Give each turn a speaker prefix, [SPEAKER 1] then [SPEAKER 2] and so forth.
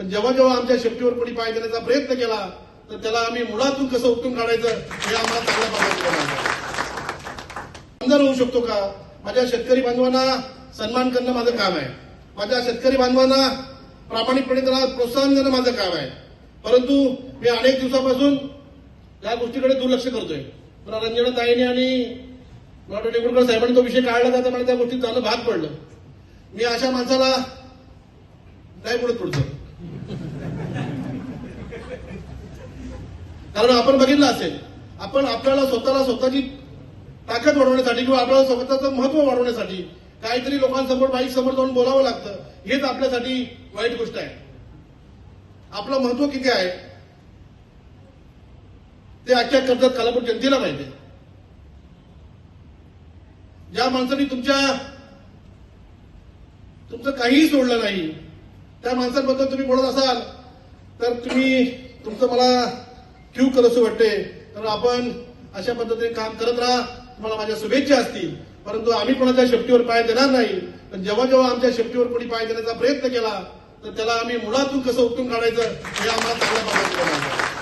[SPEAKER 1] पण जेव्हा जेव्हा आमच्या शेपटीवर कोणी पाय देण्याचा प्रयत्न केला तर त्याला आम्ही मुळातून कसं उपटून काढायचं हे आम्हाला चांगल्या पद्धतीने आमदार होऊ शकतो का? माझ्या शेतकरी बांधवांना सन्मान करणं माझं काम आहे. माझ्या शेतकरी बांधवांना प्रामाणिकपणे त्याला प्रोत्साहन देणं माझं काम आहे. परंतु मी अनेक दिवसापासून या गोष्टीकडे दुर्लक्ष करतोय. पण रंजना ताईने आणि डॉक्टर वाटतं साहेबांनी तो विषय काढला जाता मला त्या गोष्टीत जाणं भाग पडलं. मी अशा माणसाला नाही पुढे पुढचं. कारण आपण बघितलं असेल आपण आपल्याला स्वतःला स्वतःची ताकद वाढवण्यासाठी किंवा आपल्याला स्वतःचं महत्त्व वाढवण्यासाठी काहीतरी लोकांसमोर बाईक समोर जाऊन बोलावं लागतं हेच आपल्यासाठी वाईट गोष्ट आहे. आपलं महत्त्व किती आहे? ते आजच्या कर्जत कालापूर जनतेला माहिती ज्या माणसाने तुमच्या तुमचं काहीही सोडलं नाही त्या माणसांबद्दल तुम्ही बोलत असाल तर तुम्ही तुमचं मला क्यू करसं वाटते तर आपण अशा पद्धतीने काम करत राहा. तुम्हाला माझ्या शुभेच्छा असतील. परंतु आम्ही कोणाच्या शेपटीवर पाय देणार नाही. पण जेव्हा जेव्हा आमच्या शेपटीवर कोणी पाय देण्याचा प्रयत्न केला तर त्याला आम्ही मुळातून कसं उपटून काढायचं हे आम्हाला चांगल्या पद्धतीने